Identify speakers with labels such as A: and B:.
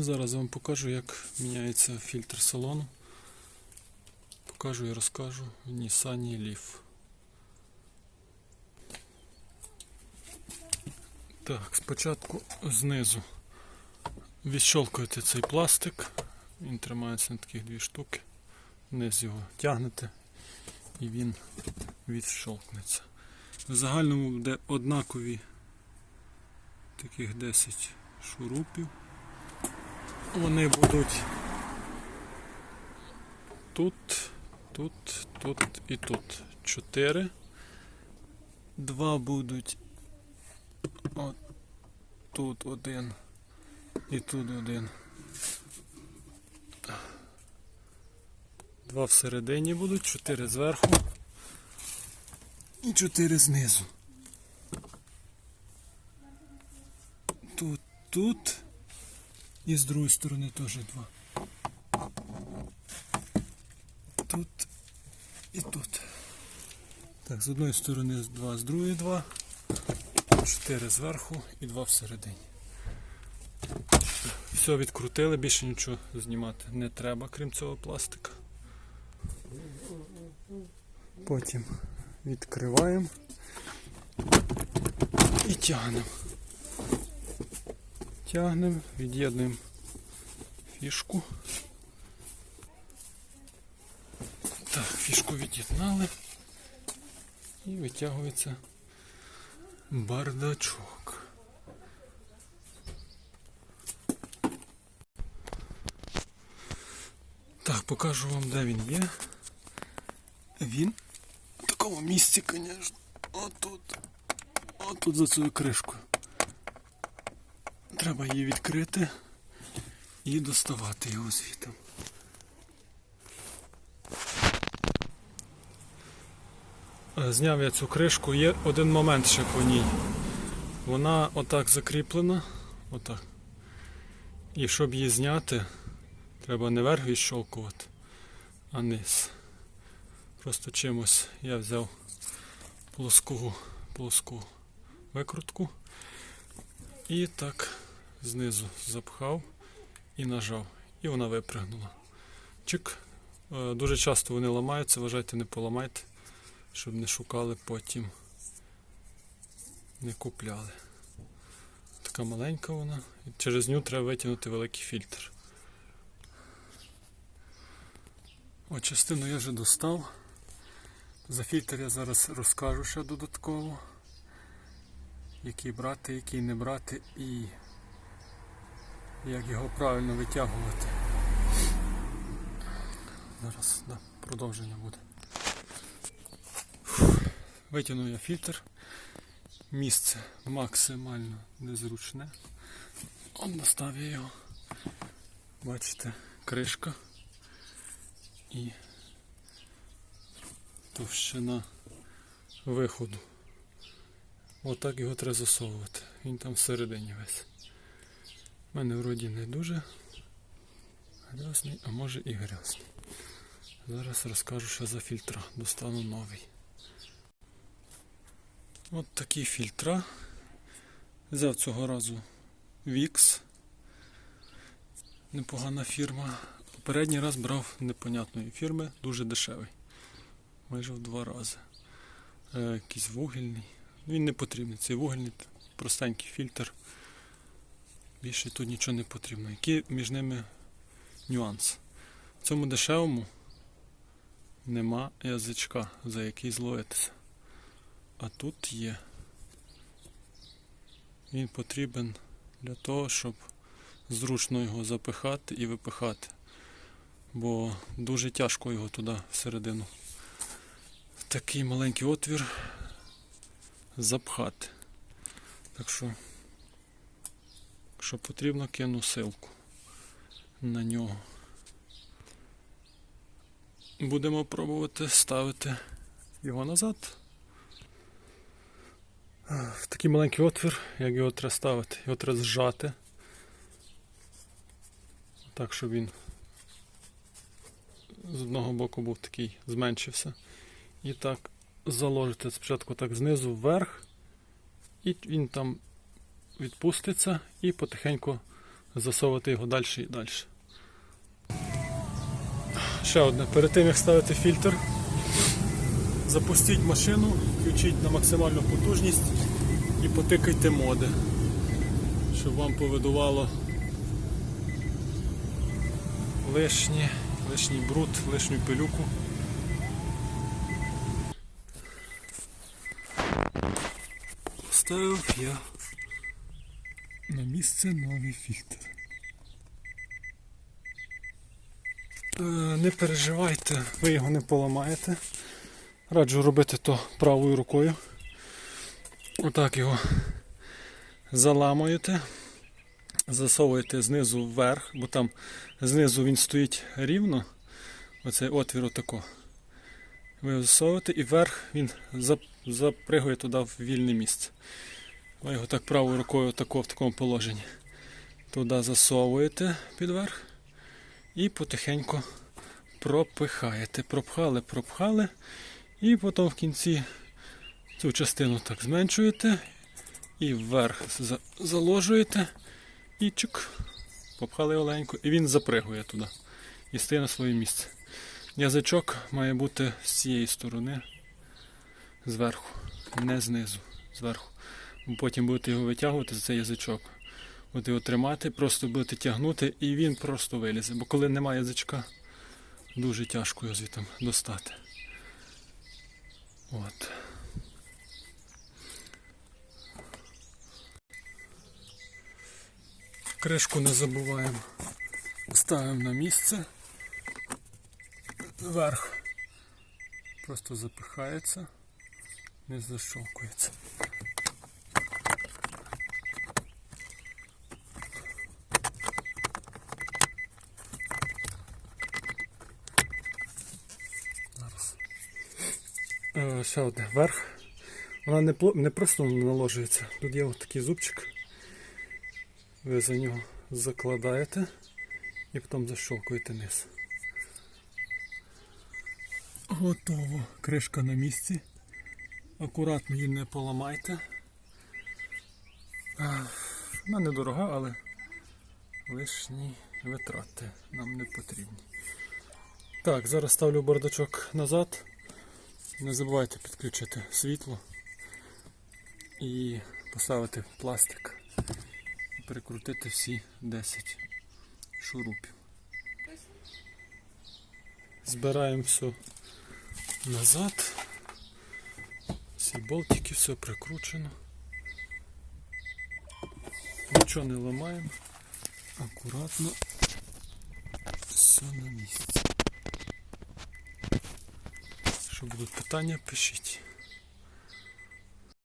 A: Зараз я вам покажу, як міняється фільтр салону. Покажу і розкажу в Nissan Leaf. Так, спочатку знизу відщолкуєте цей пластик. Він тримається на таких дві штуки. Вниз його тягнете і він відщолкнеться. В загальному буде однакові таких 10 шурупів. Вони будуть тут, тут, тут і тут. Чотири. Два будуть от тут один і тут один. Два всередині будуть, чотири зверху і чотири знизу. Тут, тут. І з другої сторони теж два. Тут і тут. Так, з одної сторони два, з другої два. Чотири зверху і два всередині. Все відкрутили, більше нічого знімати не треба, крім цього пластика. Потім відкриваємо і тягнемо. Тягнемо, від'єднуємо фішку. Так, фішку від'єднали і витягується бардачок. Так, покажу вам, де він є. Він в такому місці, звісно. Отут. Отут за цією кришкою. Треба її відкрити і доставати його звідти. Е, Зняв я цю кришку, є один момент ще по ній. Вона отак закріплена, отак. І щоб її зняти, треба не верх відщолкувати, а низ. Просто чимось я взяв плоску, плоску викрутку і так знизу запхав і нажав. І вона випригнула. Чик. Е, Дуже часто вони ламаються, вважайте, не поламайте, щоб не шукали потім. Не купляли. Така маленька вона. І через нього треба витягнути великий фільтр. О, частину я вже достав. За фільтр я зараз розкажу ще додатково який брати, який не брати і як його правильно витягувати. Зараз да, продовження буде. Витягнув я фільтр. Місце максимально незручне. От достав я його. Бачите, кришка і товщина виходу. Отак його треба засовувати. Він там всередині весь. У мене вроді не дуже грязний, а може і грязний. Зараз розкажу, що за фільтра. Достану новий. От такі фільтра. Взяв цього разу Vix. Непогана фірма. Попередній раз брав непонятної фірми, дуже дешевий. Майже в два рази. Е, якийсь вугільний. Він не потрібний. Цей вугільний простенький фільтр. Більше тут нічого не потрібно. Який між ними нюанс? В цьому дешевому нема язичка, за який зловитися. А тут є. Він потрібен для того, щоб зручно його запихати і випихати. Бо дуже тяжко його туди всередину. Такий маленький отвір запхати. Так що, якщо потрібно, кину силку на нього. Будемо пробувати ставити його назад. В такий маленький отвір, як його треба ставити, його треба зжати. Так, щоб він з одного боку був такий, зменшився. І так заложите спочатку так знизу вверх, і він там відпуститься і потихеньку засовувати його далі і далі. Ще одне. Перед тим як ставити фільтр, запустіть машину, включіть на максимальну потужність і потикайте моди, щоб вам повидувало лишнє, лишній бруд, лишню пилюку. Поставив я на місце новий фільтр. Е, Не переживайте, ви його не поламаєте. Раджу робити то правою рукою. Отак його заламуєте, засовуєте знизу вверх, бо там знизу він стоїть рівно. Оцей отвір отако. Ви засовуєте і вверх він запригує туди в вільне місце. Ви його так правою рукою отако, в такому положенні. Туди засовуєте підверх і потихеньку пропихаєте. Пропхали, пропхали. І потім в кінці цю частину так зменшуєте і вверх заложуєте і чик, попхали оленьку, і він запригує туди і стає на своє місце. Язичок має бути з цієї сторони зверху, не знизу, зверху. Потім будете його витягувати за цей язичок. Будете його тримати, просто будете тягнути і він просто вилізе. Бо коли немає язичка, дуже тяжко його звідти достати. От. Кришку не забуваємо. Ставимо на місце. Вверх просто запихається, не защолкується. Ще одне вверх. Вона не, не просто наложується. Тут є такий зубчик. Ви за нього закладаєте і потім защолкуєте низ. Готово. Кришка на місці. Акуратно її не поламайте. А, Вона недорога, але лишні витрати нам не потрібні. Так, зараз ставлю бардачок назад. Не забувайте підключити світло і поставити пластик і прикрутити всі 10 шурупів. Збираємо все назад. Всі болтики, все прикручено. Нічого не ламаємо. Акуратно все на місці. Якщо будуть питання, пишіть.